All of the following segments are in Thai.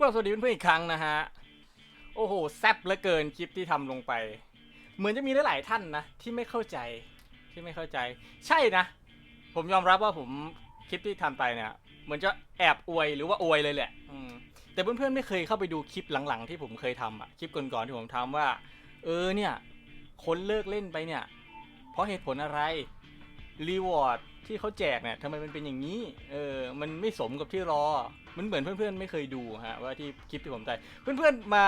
ก็สวัสดีเพื่อนๆอีกครั้งนะฮะ โอ้โห แซ่บเหลือเกินคลิปที่ทำลงไป เหมือนจะมีหลายๆท่านนะ ที่ไม่เข้าใจที่ไม่เข้าใจ ใช่นะ ผมยอมรับว่าผมคลิปที่ทำไปเนี่ยเหมือนจะแอบอวยหรือว่าอวยเลยแหละแต่เพื่อนๆไม่เคยเข้าไปดูคลิปหลังๆ ที่ผมเคยทำอะคลิปก่อนๆที่ผมทำว่า เออเนี่ยคนเลิกเล่นไปเนี่ย เพราะเหตุผลอะไรรีวอร์ดที่เขาแจกเนี่ยทำไมมันเป็นอย่างนี้ เออ มันไม่สมกับที่รอ มันเหมือนเพื่อนๆไม่เคยดูฮะว่าที่คลิปที่ผมถ่ายเพื่อนๆมา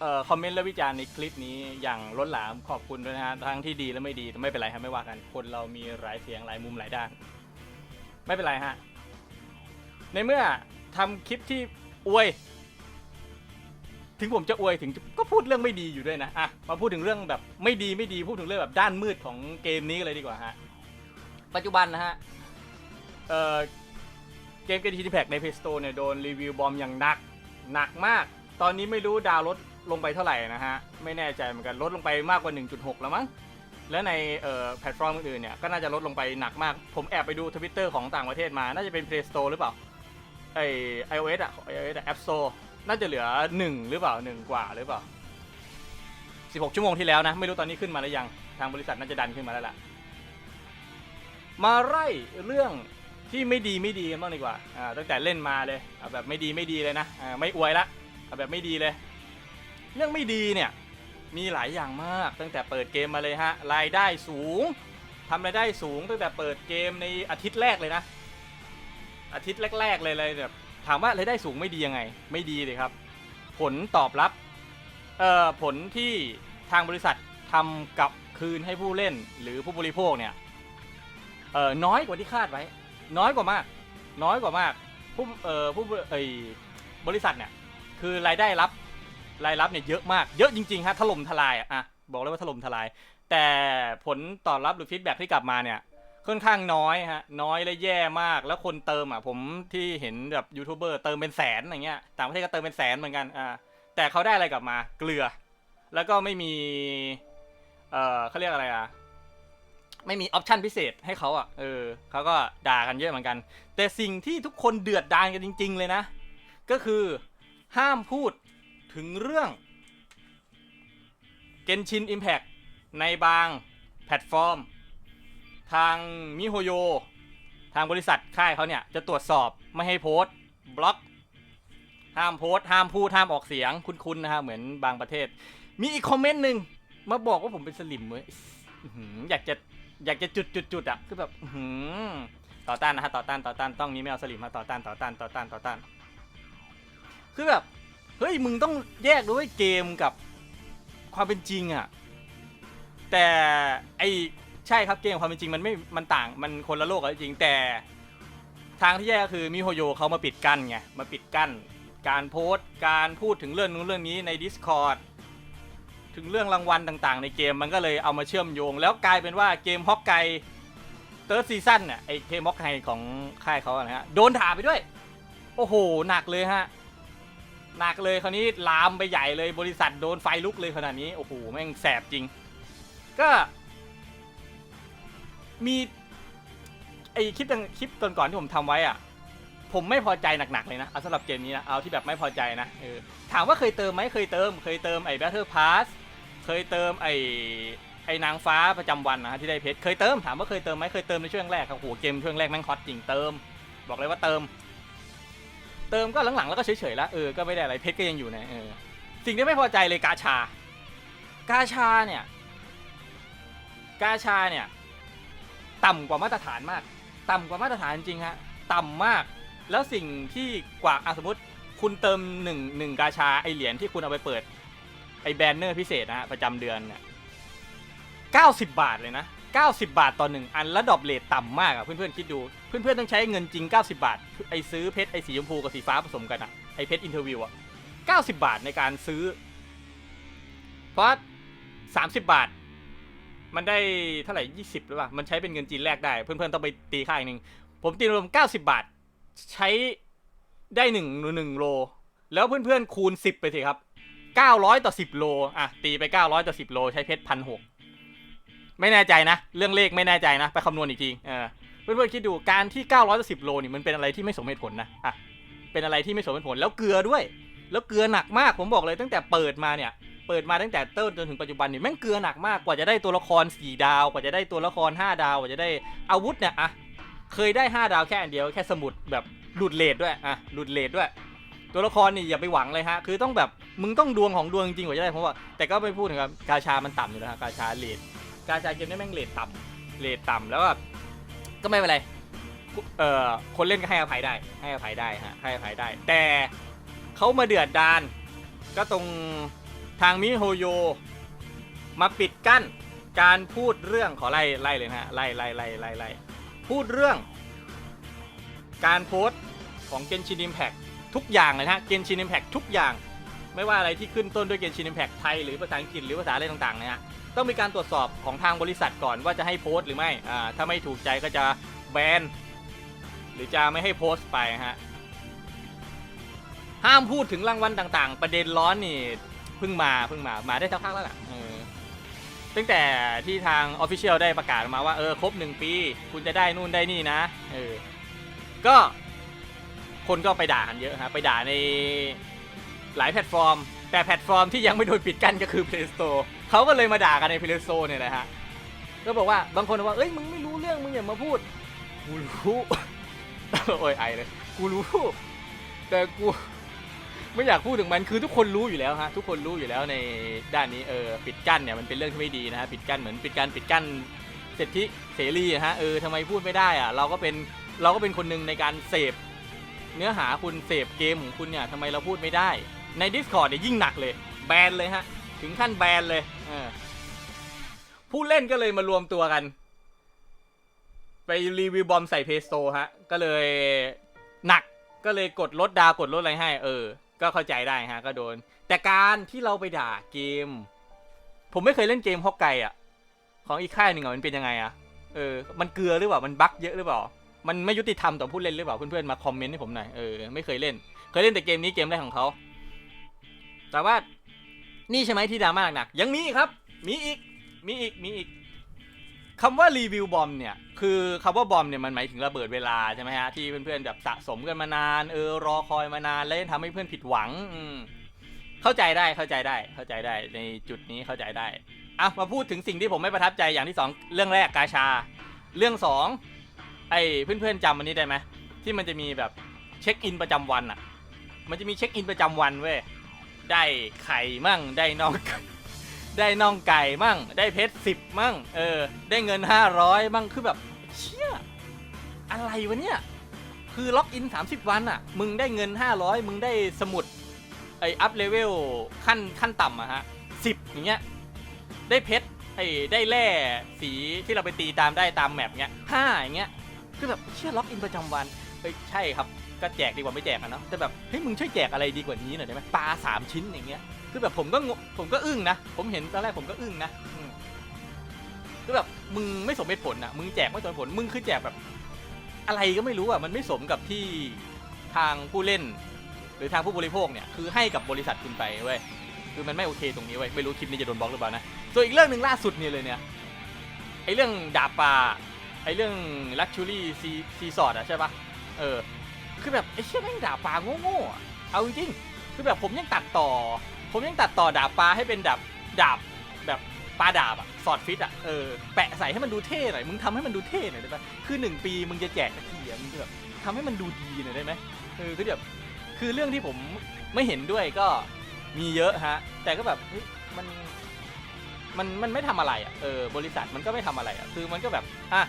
เอ่อคอมเมนต์และวิจารณ์ในคลิปนี้อย่างล้นหลามขอบคุณด้วยนะฮะทั้งที่ดีและไม่ดีแต่ไม่เป็นไรครับไม่ว่ากันคนเรามีหลายเสียงหลายมุมหลายด้าน ไม่เป็นไรฮะในเมื่อทำคลิปที่อวย ถึงผมจะอวยถึงก็พูดเรื่องไม่ดีอยู่ด้วยนะอะมาพูดถึงเรื่องแบบไม่ดีไม่ดีพูดถึงเรื่องแบบด้านมืดของเกมนี้เลยดีกว่าฮะปัจจุบันนะฮะเอ่อ เกมเกมทีแพกใน Play Store เนี่ยโดนรีวิวบอมอย่างหนัก หนักมาก ตอนนี้ไม่รู้ดาวลดลงไปเท่าไหร่นะฮะ ไม่แน่ใจเหมือนกันลดลงไปมากกว่า 1.6 แล้วมั้ง และในแพลตฟอร์มอื่นๆเนี่ยก็น่าจะลดลงไปหนักมาก ผมแอบไปดูทวิตเตอร์ของต่างประเทศมา น่าจะเป็น Play Store หรือเปล่า ไอ iOS อะ iOS อะ App Store น่าจะเหลือ 1 หรือเปล่า 1 กว่าหรือเปล่า 16 ชั่วโมงที่แล้วนะ ไม่รู้ตอนนี้ขึ้นมาหรือยัง ทางบริษัทน่าจะดันขึ้นมาแล้วล่ะ มาไล่เรื่อง ที่ไม่ดีไม่ดีกันบ้างดีกว่าอ่าตั้งแต่เล่นมาเลยเอาแบบไม่ดีไม่ดีเลยนะอ่าไม่อวยละเอาแบบไม่ดีเลย เรื่องไม่ดีเนี่ยมีหลายอย่างมากตั้งแต่เปิดเกมมาเลยฮะรายได้สูงทำรายได้สูงตั้งแต่เปิดเกมในอาทิตย์แรกเลยนะ อาทิตย์แรก ๆ เลยเลยแบบถามว่ารายได้สูงไม่ดียังไง ไม่ดีเลยครับ ผลตอบรับเอ่อผลที่ทางบริษัททำกับคืนให้ผู้เล่นหรือผู้บริโภคเนี่ยเอ่อน้อยกว่าที่คาดไว้ น้อยกว่ามาก น้อยกว่ามาก ผู้เอ่อผู้เอ่ยบริษัทเนี่ยคือรายได้รับรายรับเนี่ยเยอะมาก เยอะจริงๆฮะถล่มทลายอะบอกเลยว่าถล่มทลาย แต่ผลตอบรับหรือฟีดแบ็กที่กลับมาเนี่ยค่อนข้างน้อยฮะน้อยและแย่มากแล้วคนเติมอะผมที่เห็นแบบยูทูบเบอร์เติมเป็นแสนอย่างเงี้ยต่างประเทศก็เติมเป็นแสนเหมือนกันอ่าแต่เขาได้อะไรกลับมาเกลือ แล้วก็ไม่มีเอ่อเขาเรียกอะไรอะ ไม่มีออปชั่นพิเศษให้เขาอะ เออเขาก็ด่ากันเยอะเหมือนกัน แต่สิ่งที่ทุกคนเดือดดานกันจริง ๆ เลยนะ ก็คือห้ามพูดถึงเรื่อง Genshin Impact ในบางแพลตฟอร์ม ทางมิโฮโย ทางบริษัทค่ายเขาเนี่ย จะตรวจสอบไม่ให้โพสต์บล็อก ห้ามโพสต์ห้ามพูดห้ามออกเสียงคุ้นๆนะฮะเหมือนบางประเทศ มีอีกคอมเมนต์หนึ่งมาบอกว่าผมเป็นสลิมเว้ยอื้อหืออยากจะ อยากจะจุดจุดจุดอะคือแบบหือต่อต้านนะฮะต่อต้านต่อต้านต้องนี้ไม่เอาสลิมมาต่อต้านต่อต้านต่อต้านต่อต้าน คือแบบเฮ้ยมึงต้องแยกด้วยเกมกับความเป็นจริงอะแต่ไอใช่ครับเกมความเป็นจริงมันไม่มันต่างมันคนละโลกกันจริงแต่ ทางที่แย่ก็คือมิโฮโยเขามาปิดกั้นไงมาปิดกั้น การโพสต์การพูดถึงเรื่องนู้นเรื่องนี้ใน Discord ถึงเรื่องรางวัลต่างๆ ในเกมมันก็เลยเอามาเชื่อมโยง แล้วกลายเป็นว่าเกมฮอกไกเติร์ดซีซั่นเนี่ยไอเกมฮอกไกของค่ายเขาอะนะฮะโดนด่าไปด้วย โอ้โห หนักเลยฮะหนักเลยคราวนี้ลามไปใหญ่เลยบริษัทโดนไฟลุกเลยขนาดนี้โอ้โหแม่งแสบจริง ก็มีไอคลิปต่างคลิปก่อนที่ผมทำไว้อะผมไม่พอใจหนักๆเลยนะเอาสำหรับเกมนี้นะเอาที่แบบไม่พอใจนะเออถามว่าเคยเติมไหมเคยเติม เคยเติมไอ้ Battle Pass เคยเติมไอ้ไอ้นางฟ้าประจำวันนะฮะที่ได้เพชรเคยเติมถามว่าเคยเติมไหมเคยเติมในช่วงแรกครับโหเกมช่วงแรกแม่งฮอตจริงเติม บอกเลยว่าเติม เติมก็หลังๆแล้วก็เฉยๆแล้วเออก็ไม่ได้อะไรเพชรก็ยังอยู่นะเออสิ่งที่ไม่พอใจเลยกาชา กาชาเนี่ย กาชาเนี่ย ต่ำกว่ามาตรฐานมาก ต่ำกว่ามาตรฐานจริงฮะต่ำมาก แล้วสิ่งที่กว่าอสมมติคุณเติมหนึ่งหนึ่งกาชาไอเหรียญที่คุณเอาไปเปิด ไอแบนเนอร์พิเศษนะฮะประจำเดือนเนี่ยเก้าสิบบาทเลยนะ 90 บาทต่อหนึ่งอันแล้วดอปเลทต่ำมากอะเพื่อนๆคิดดู เพื่อนๆต้องใช้เงินจริง 90 บาท ไอซื้อเพชรไอสีชมพูกับสีฟ้าผสมกันอะไอเพชรอินเทอร์วิวอะ90 บาทในการซื้อ เพราะ 30 บาท มันได้เท่าไหร่ 20 หรือเปล่า มันใช้เป็นเงินจีนแลกได้ เพื่อนๆต้องไปตีค่าอีกหนึ่งผมตีรวม 90 บาท ใช้ได้1นึ่งหนึ่งโล แล้วเพื่อนๆคูณ 10 ไปสิครับ 900 ต่อ 10 โล อะ ตีไป 900 ต่อ 10 โล ใช้เพชรพันหกไม่แน่ใจนะ เรื่องเลขไม่แน่ใจนะ ไปคำนวณอีกทีเออเพื่อนๆคิดดูการที่ 900ต่อ10 โลนี่มันเป็นอะไรที่ไม่สมเหตุผลนะอะเป็นอะไรที่ไม่สมเหตุผลแล้วเกลือด้วย แล้วเกลือหนักมากผมบอกเลยตั้งแต่เปิดมาเนี่ยเปิดมาตั้งแต่เต้นจนถึงปัจจุบันนี่แม่งเกลือหนักมากกว่าจะได้ตัวละคร 4 ดาว กว่าจะได้ตัวละคร 5 ดาว กว่าจะได้อาวุธเนี่ยอะเคยได้ 5 ดาวแค่อันเดียวแค่สมุดแบบหลุดเลทด้วยอะหลุดเลทด้วย ตัวละครนี่อย่าไปหวังเลยฮะ คือต้องแบบมึงต้องดวงของดวงจริงกว่าจะได้ผมว่าแต่ก็ไม่พูดถึงครับกาชามันต่ำอยู่แล้วฮะกาชาเลทกาชาเกมนี้แม่งเลทต่ำเลทต่ำแล้วก็ก็ไม่เป็นไรเอ่อคนเล่นก็ให้อภัยได้ ให้อภัยได้ฮะให้อภัยได้ แต่เขามาเดือดดานก็ตรงทางมิโฮโยมาปิดกั้นการพูดเรื่องขอไล่ไล่เลยนะฮะไล่ไล่ไล่ไล่ไล่พูดเรื่อง การโพสต์ของเกนชิน i ิมแพ t ทุกอย่างเลยนะฮะเกนชิน i ิมแพ t ทุกอย่าง ไม่ว่าอะไรที่ขึ้นต้นด้วยเกนชิน i ิมแพ t ไทยหรือภาษาอังกฤษหรือภาษาอะไรต่างๆนะฮะต้องมีการตรวจสอบของทางบริษัทก่อนว่าจะให้โพสต์หรือไม่อ่าถ้าไม่ถูกใจก็จะแบนหรือจะไม่ให้โพสต์ไปฮะห้ามพูดถึงรางวัลต่างๆ ประเด็นร้อนนี่เพิ่งมาเพิ่งมามาได้สักพักแล้วล่ะเออตั้งแต่ที่ทาง Official ได้ประกาศมาว่าเออครบหนึ่งปี คุณจะได้นู่นได้นี่นะเออก็ คนก็ไปด่ากันเยอะฮะไปด่าในหลายแพลตฟอร์ม แต่แพลตฟอร์มที่ยังไม่โดนปิดกั้นก็คือ Play Store เขาก็เลยมาด่ากันใน Play Store เนี่ยแหละฮะก็บอกว่าบางคนบอกว่าเอ้ยมึงไม่รู้เรื่องมึงอย่ามาพูดกูรู้โอ้ยไอเลยกูรู้ แต่กูไม่อยากพูดถึงมันคือทุกคนรู้อยู่แล้วฮะทุกคนรู้อยู่แล้วในด้านนี้เออปิดกั้นเนี่ยมันเป็นเรื่องที่ไม่ดีนะฮะปิดกั้นเหมือนปิดกั้นปิดกั้นสิทธิเสรีฮะเออทำไมพูดไม่ได้อะเราก็เป็นเราก็เป็นคนหนึ่งในการเสพ เนื้อหาคุณเสพเกมของคุณเนี่ยทำไมเราพูดไม่ได้ ใน Discord เนี่ยยิ่งหนักเลย แบนเลยฮะ ถึงขั้นแบนเลยเออผู้เล่นก็เลยมารวมตัวกัน ไปรีวิวบอมใส่เพสโตฮะ ก็เลยหนักก็เลยกดลดดาวกดลดอะไรให้ เออ ก็เข้าใจได้ฮะ ก็โดน แต่การที่เราไปด่าเกม ผมไม่เคยเล่นเกมฮอกไกอะ ของอีกค่ายหนึ่งอะมันเป็นยังไงอะเออ มันเกลือหรือเปล่า มันบั๊กเยอะหรือเปล่า มันไม่ยุติธรรมต่อผู้เล่นหรือเปล่าเพื่อนๆมาคอมเมนต์ให้ผมหน่อยเออไม่เคยเล่น เคยเล่นแต่เกมนี้เกมแรกของเขาแต่ว่านี่ใช่ไหมที่ดราม่าหนักๆยังมีอีกครับ มีอีกมีอีกมีอีกคำว่ารีวิวบอมเนี่ยคือคำว่าบอมเนี่ยมันหมายถึงระเบิดเวลาใช่ไหมฮะที่เพื่อนๆแบบสะสมกันมานานเออรอคอยมานานแล้วทำให้เพื่อนผิดหวังอืเข้าใจได้เข้าใจได้เข้าใจได้ในจุดนี้เข้าใจได้อะมาพูดถึงสิ่งที่ผมไม่ประทับใจอย่างที่สองเรื่องแรกกาชา เรื่องสอง ไอ้เพื่อนๆจำอันนี้ได้ไหมที่มันจะมีแบบเช็คอินประจำวันอะ มันจะมีเช็คอินประจำวันเว้ยได้ไข่มั่งได้น่องได้น่องไก่มั่ง ได้เพชรสิบมั่ง เออ ได้เงินห้าร้อยมั่งคือแบบเชี่ยอะไรวะเนี่ยคือล็อกอิน 30 วันอะ มึงได้เงิน 500 มึงได้สมุดไออัพเลเวลขั้นขั้นต่ำอะฮะสิบอย่างเงี้ย ได้เพชรไอ้ได้แร่สีที่เราไปตีตามได้ตามแมปเงี้ยห้าอย่างเงี้ย คือแบบเชื่อล็อกอินประจำวันเฮ้ยใช่ครับก็แจกดีกว่าไม่แจกอะเนาะแต่แบบเฮ้ยมึงช่วยแจกอะไรดีกว่านี้หน่อยได้ไหมปลาสามชิ้นอย่างเงี้ยคือแบบผมก็งผมก็อึ้งนะผมเห็นตอนแรกผมก็อึ้งนะคือแบบมึงไม่สมเหตุผลอะมึงแจกไม่สมเหตุผลมึงคือแจกแบบ อะไรก็ไม่รู้อะมันไม่สมกับที่ทางผู้เล่น หรือทางผู้บริโภคเนี่ยคือให้กับบริษัทคุณไปเว้ยคือมันไม่โอเคตรงนี้เว้ยไม่รู้คลิปนี้จะโดนบล็อกหรือเปล่านะส่วนอีกเรื่องหนึ่งล่าสุดเนี่ยเลยเนี่ยไอเรื่องดาบปลา ไอเรื่องลักชูรี่ซีซีสอดอะใช่ปะเออ คือแบบไอเชี่ยแม่งดาบปลาโง่ๆอะเอาจริงคือแบบผมยังตัดต่อ ผมยังตัดต่อดาบปลาให้เป็นดาบดาบแบบปลาดาบอะสอดฟิตอะเออแปะใส่ให้มันดูเท่หน่อยมึงทำให้มันดูเท่หน่อยได้ปะคือหนึ่งปีมึงจะแจกทีอะมึงแบบทำให้มันดูดีหน่อยได้ไหมเออคือแบบคือเรื่องที่ผมไม่เห็นด้วยก็มีเยอะฮะ แต่ก็แบบเฮ้ยมันมันมันไม่ทำอะไรอะเออบริษัทมันก็ไม่ทำอะไรอะคือมันก็แบบอะ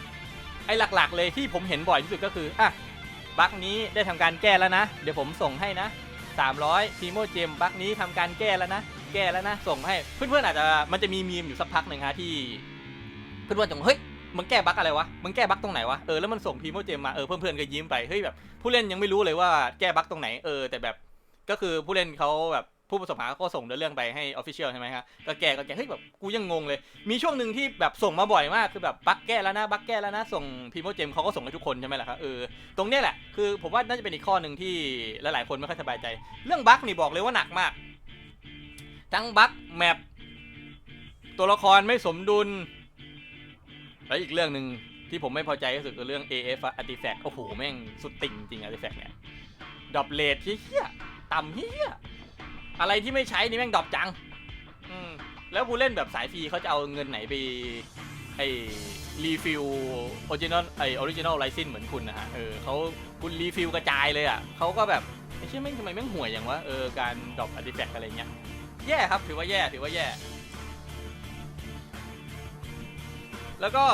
ไอ้หลักๆ เลยที่ผมเห็นบ่อยที่สุดก็คืออะบั๊กนี้ได้ทำการแก้แล้วนะ เดี๋ยวผมส่งให้นะ 300พีโมเจมบั๊กนี้ทำการแก้แล้วนะ แก้แล้วนะ ส่งให้เพื่อนๆอาจจะมันจะมีมีมอยู่สักพักหนึ่งฮะที่เพื่อนๆจะบอกเฮ้ยมึงแก้บั๊กอะไรวะ มึงแก้บั๊กตรงไหนวะ เออแล้วมันส่งพีโมเจมมา เออเพื่อนๆก็ยิ้มไป เฮ้ยแบบผู้เล่นยังไม่รู้เลยว่าแก้บั๊กตรงไหน เออแต่แบบก็คือผู้เล่นเขาแบบ ผู้ประสบหาก็ส่งเรื่องไปให้ออฟฟิเชียลใช่ไหมครับก็แก้ก็แก้เฮ้ยแบบกูยังงงเลย มีช่วงหนึ่งที่แบบส่งมาบ่อยมากคือแบบบั๊กแก้แล้วนะบั๊กแก้แล้วนะ ส่งพีโมเจมเขาก็ส่งให้ทุกคนใช่ไหมล่ะครับเออตรงเนี้ยแหละคือผมว่าน่าจะเป็นอีกข้อหนึ่งที่หลายๆคนไม่ค่อยสบายใจ เรื่องบั๊กนี่บอกเลยว่าหนักมาก ทั้งบั๊กแมปตัวละครไม่สมดุลแล้วอีกเรื่องหนึ่งที่ผมไม่พอใจที่สุดคือเรื่อง AF Artifact โอ้โหแม่งสุดติ่งจริง Artifact เนี่ยดรอปเลทเฮี้ยต่ำเฮี้ย อะไรที่ไม่ใช้นี่แม่งดรอปจัง อืม แล้วผู้เล่นแบบสายฟรีเขาจะเอาเงินไหนไปไอรีฟิลออริจินอลไอออริจินอลไลซินเหมือนคุณนะฮะ เออเขาคุณรีฟิลกระจายเลยอะเขาก็แบบไอ้เชี่ยแม่งทำไมแม่งห่วยอย่างวะ เออ การดรอปอาร์ติแฟกต์อะไรเงี้ย แย่ครับ ถือว่าแย่ ถือว่าแย่ แล้วก็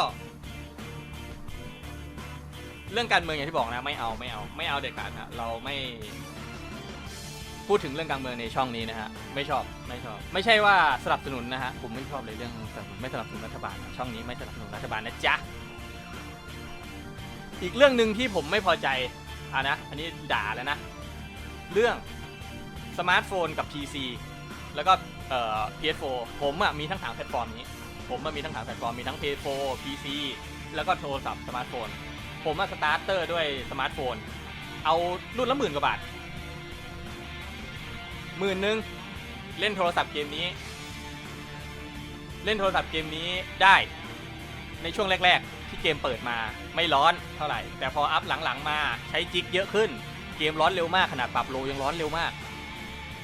เรื่องการเมืองอย่างที่บอกนะ ไม่เอา ไม่เอา ไม่เอาเด็ดขาดนะเราไม่ พูดถึงเรื่องการเมืองในช่องนี้นะฮะไม่ชอบไม่ชอบ ไม่ใช่ว่าสนับสนุนนะฮะผมไม่ชอบเลยเรื่องสนับสนุนไม่สนับสนุนรัฐบาลช่องนี้ไม่สนับสนุนรัฐบาลนะจ๊ะอีกเรื่องหนึ่งที่ผมไม่พอใจอะนะอันนี้ด่าแล้วนะ เรื่องสมาร์ทโฟนกับ PC แล้วก็เอ่อ PS4 ผมอะมีทั้งสามแพลตฟอร์มนี้ ผมอะมีทั้งสามแพลตฟอร์มมีทั้ง PS4 PC แล้วก็โทรศัพท์สมาร์ทโฟน ผมอะสตาร์เตอร์ด้วยสมาร์ทโฟน เอารุ่นละหมื่นกว่าบาท หมื่นหนึ่งเล่นโทรศัพท์เกมนี้ เล่นโทรศัพท์เกมนี้ได้ในช่วงแรก ๆ ที่เกมเปิดมาไม่ร้อนเท่าไหร่ แต่พออัพหลังๆมาใช้จิกเยอะขึ้น เกมร้อนเร็วมากขนาดปรับโลยังร้อนเร็วมาก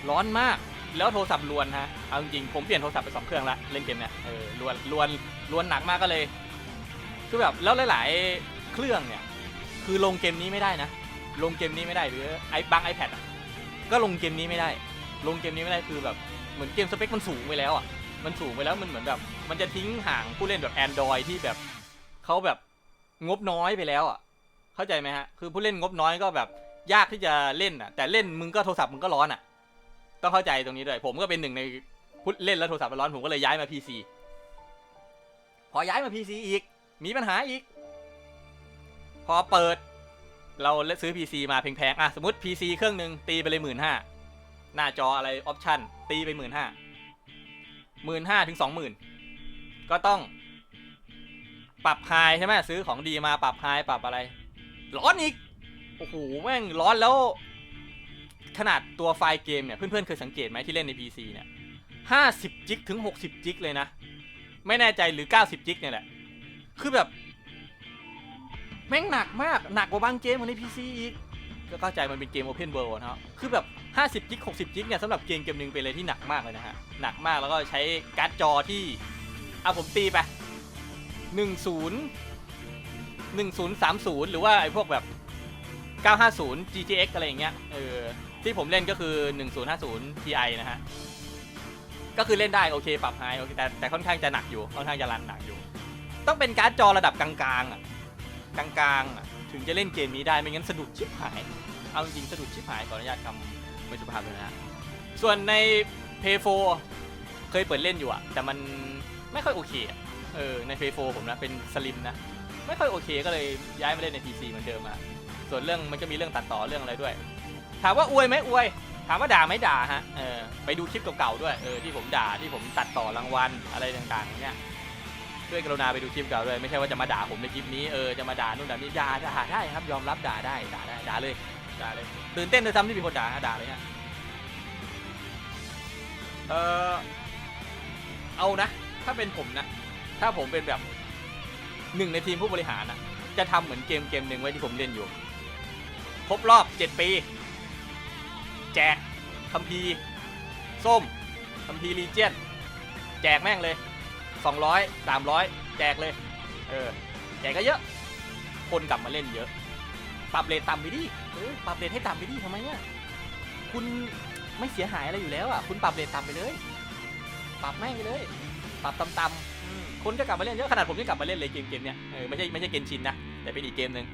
ร้อนมากแล้วโทรศัพท์ลวนฮะเอาจริงผมเปลี่ยนโทรศัพท์ไปสองเครื่องละเล่นเกมเนี่ยเออลวนลวนลวนหนักมากก็เลย คือแบบแล้วหลายๆเครื่องเนี่ยคือลงเกมนี้ไม่ได้นะ ลงเกมนี้ไม่ได้หรือไอ้บาง iPad อะก็ลงเกมนี้ไม่ได้ ลงเกมนี้ไม่ได้คือแบบเหมือนเกมสเปคมันสูงไปแล้วอะมันสูงไปแล้วมันเหมือนแบบ มันจะทิ้งห่างผู้เล่นแบบ Android ที่แบบเขาแบบงบน้อยไปแล้วอะเข้าใจไหมฮะคือผู้เล่นงบน้อยก็แบบยากที่จะเล่นอะแต่เล่นมึงก็โทรศัพท์มึงก็ร้อนอะต้องเข้าใจตรงนี้ด้วยผมก็เป็นหนึ่งในผู้เล่นแล้วโทรศัพท์มันร้อนผมก็เลยย้ายมา PC พอย้ายมา PC อีกมีปัญหาอีก พอเปิด เราซื้อ PC มาแพงๆอะสมมติ PC เครื่องหนึ่งตีไปเลยหมื่นห้า หน้าจออะไรออปชั่นตีไปหมื่นห้าหมื่นห้าถึงสองหมื่นก็ต้อง ปรับไฮใช่ไหมซื้อของดีมาปรับไฮปรับอะไร ร้อนอีก โอ้โห แม่งร้อนแล้ว ขนาดตัวไฟล์เกมเนี่ย เพื่อนๆ เคยสังเกตไหมที่เล่นใน PC เนี่ยห้าสิบจิกถึงหกสิบจิกเลยนะ ไม่แน่ใจหรือเก้าสิบจิกเนี่ยแหละ คือแบบ แม่งหนักมาก หนักกว่าบางเกมของใน PC อีกก็เข้าใจมันเป็นเกม Open World นะครับคือแบบ 50จิก 60จิกเนี่ยสำหรับเกมเกมหนึ่งเป็นอะไรที่หนักมากเลยนะฮะ หนักมากแล้วก็ใช้การ์ดจอที่เอาผมตีไป10 1030 หรือว่าไอ้พวกแบบ 950 GTX อะไรอย่างเงี้ยเออที่ผมเล่นก็คือ 1050 Ti นะฮะ ก็คือเล่นได้โอเคปรับไฮโอเคแต่แต่ค่อนข้างจะหนักอยู่ค่อนข้างจะรันหนักอยู่ ต้องเป็นการ์ดจอระดับกลางๆอะกลางๆอะถึงจะเล่นเกมนี้ได้ไม่งั้นสะดุดชิบหาย เอาจริงสะดุดชิบหายขออนุญาตคำ ไม่สุภาพเลยนะฮะส่วนใน p a y 4เคยเปิดเล่นอยู่อะแต่มันไม่ค่อยโอเคอะเออใน p a y 4ผมนะเป็นสลิมนะ ไม่ค่อยโอเคก็เลยย้ายมาเล่นใน PC เหมือนเดิมอะส่วนเรื่องมันก็มีเรื่องตัดต่อเรื่องอะไรด้วย ถามว่าอวยไหมอวย ถามว่าด่าไหมด่าฮะเออไปดูคลิปเก่าๆด้วยเออที่ผมด่าที่ผมตัดต่อรางวัลอะไรต่างๆเนี่ยช่วยกรุณาไปดูคลิปเก่าด้วยไม่ใช่ว่าจะมาด่าผมในคลิปนี้เออจะมาด่านู่นด่านี่ด่าด่าได้ครับยอมรับด่าได้ด่าได้ด่าเลย ด่าเลยตื่นเต้นด้วยซ้ำที่มีคนด่าด่าเลยฮะเออเอานะ ถ้าเป็นผมนะ ถ้าผมเป็นแบบหนึ่งในทีมผู้บริหารนะจะทำเหมือนเกมเกมหนึ่งไว้ที่ผมเล่นอยู่ ครบรอบ7ปี แจกคัมภีร์ส้มคัมภีร์ลีเจียน แจกแม่งเลย 200 300 แจกเลย เออ แจกก็เยอะ คนกลับมาเล่นเยอะ ปรับเรทต่ำไปดิเออปรับเรทให้ต่ำไปดิทำไมเนี่ยคุณไม่เสียหายอะไรอยู่แล้วอะ คุณปรับเรทต่ำไปเลย ปรับแม่งไปเลย ปรับต่ำๆคนก็กลับมาเล่นเยอะขนาดผมยังกลับมาเล่นเลยเกมเกมเนี้ยเออไม่ใช่ไม่ใช่เกมชินนะแต่เป็นอีกเกมหนึ่ง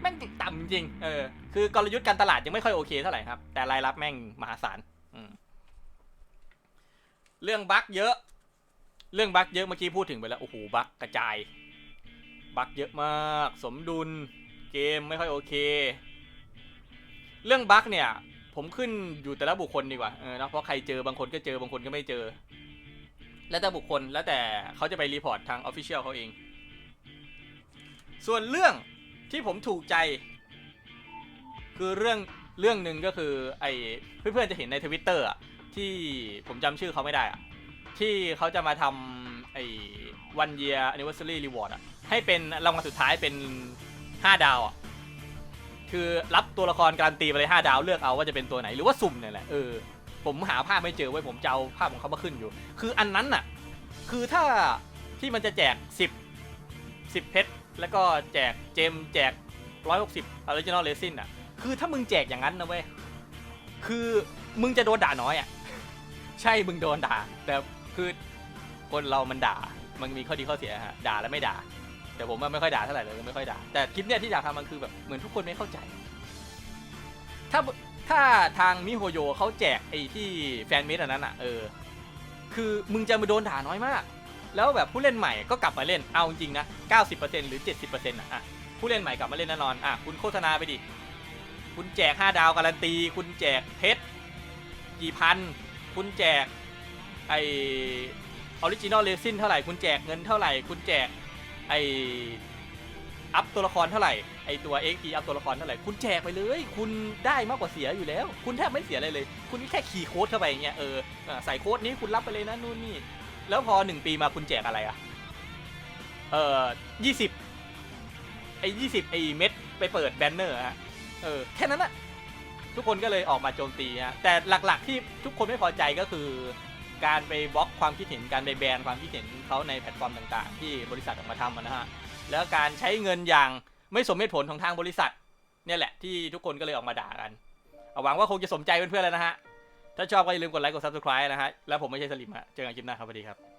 แม่งต่ำจริงเออคือกลยุทธ์การตลาดยังไม่ค่อยโอเคเท่าไหร่ครับ แต่รายรับแม่งมหาศาลเรื่องบั๊กเยอะ เรื่องบั๊กเยอะเมื่อกี้พูดถึงไปแล้วโอ้โหบั๊กกระจาย บั๊กเยอะมาก สมดุล เกมไม่ค่อยโอเค เรื่องบั๊กเนี่ย ผมขึ้นอยู่แต่ละบุคคลดีกว่าเออนะเพราะใครเจอบางคนก็เจอบางคนก็ไม่เจอ แล้วแต่บุคคลแล้วแต่เขาจะไปรีพอร์ตทางออฟฟิเชียลเขาเอง ส่วนเรื่องที่ผมถูกใจ คือเรื่องเรื่องหนึ่งก็คือไอ้เพื่อนๆจะเห็นในทวิตเตอร์อะที่ผมจำชื่อเขาไม่ได้อะที่เขาจะมาทำไอ้ one year anniversary reward อะให้เป็นรางวัลสุดท้ายเป็น 5ดาวอะคือรับตัวละครการันตีไปเลย5ดาวเลือกเอาว่าจะเป็นตัวไหนหรือว่าสุ่มเนี่ยแหละเออผมหาภาพไม่เจอไว้ยผมจะเอาภาพของเขามาขึ้นอยู่ คืออันนั้นน่ะ คือถ้าที่มันจะแจก 10 10เพชรแล้วก็แจกเจมแจก 160 Original Resin อะ คือถ้ามึงแจกอย่างนั้นนะเว้ย คือมึงจะโดนด่าน้อยอะ ใช่มึงโดนด่า แต่คือคนเรามันด่า มันมีข้อดีข้อเสียฮะ ด่าแล้วไม่ด่า แต่ผมไม่ค่อยด่าเท่าไหร่เลยไม่ค่อยด่าแต่คลิปเนี้ยที่อยากทำมันคือแบบเหมือนทุกคนไม่เข้าใจ ถ้าถ้าทางมิโฮโยเขาแจกไอ้ที่แฟนมิตรอันนั้นอะเออคือมึงจะมาโดนด่าน้อยมาก แล้วแบบผู้เล่นใหม่ก็กลับมาเล่นเอาจริงนะ 90%หรือ 70%อะอะผู้เล่นใหม่กลับมาเล่นแน่นอนอะคุณโฆษณาไปดิ คุณแจก 5 ดาวการันตี คุณแจกเพชรกี่พัน คุณแจกไอออริจินอลเลซินเท่าไหร่ คุณแจกเงินเท่าไหร่ คุณแจก ไออัพตัวละครเท่าไหร่ไอตัว XP อัพตัวละครเท่าไหร่คุณแจกไปเลย คุณได้มากกว่าเสียอยู่แล้ว คุณแทบไม่เสียอะไรเลย คุณแค่คีย์โค้ดเข้าไปอย่างเงี้ยเออใส่โค้ดนี้คุณรับไปเลยนะนู่นนี่แล้วพอหนึ่งปีมาคุณแจกอะไรอะเออยี่สิบไอ้ยี่สิบไอ้เม็ดไปเปิดแบนเนอร์ฮะเออแค่นั้นอะทุกคนก็เลยออกมาโจมตีฮะแต่หลักๆที่ทุกคนไม่พอใจก็คือ การไปบล็อกความคิดเห็นการไปแบนความคิดเห็นเขาในแพลตฟอร์มต่างๆ ที่บริษัทออกมาทำนะฮะแล้วการใช้เงินอย่างไม่สมเหตุผลของทางบริษัทเนี่ยแหละที่ทุกคนก็เลยออกมาด่ากันเอาหวังว่าคงจะสมใจเพื่อนๆแล้วนะฮะถ้าชอบก็อย่าลืมกดไลค์กด subscribe นะฮะแล้วผมไม่ใช่สลิมฮะเจอกันคลิปหน้าครับสวัสดีครับ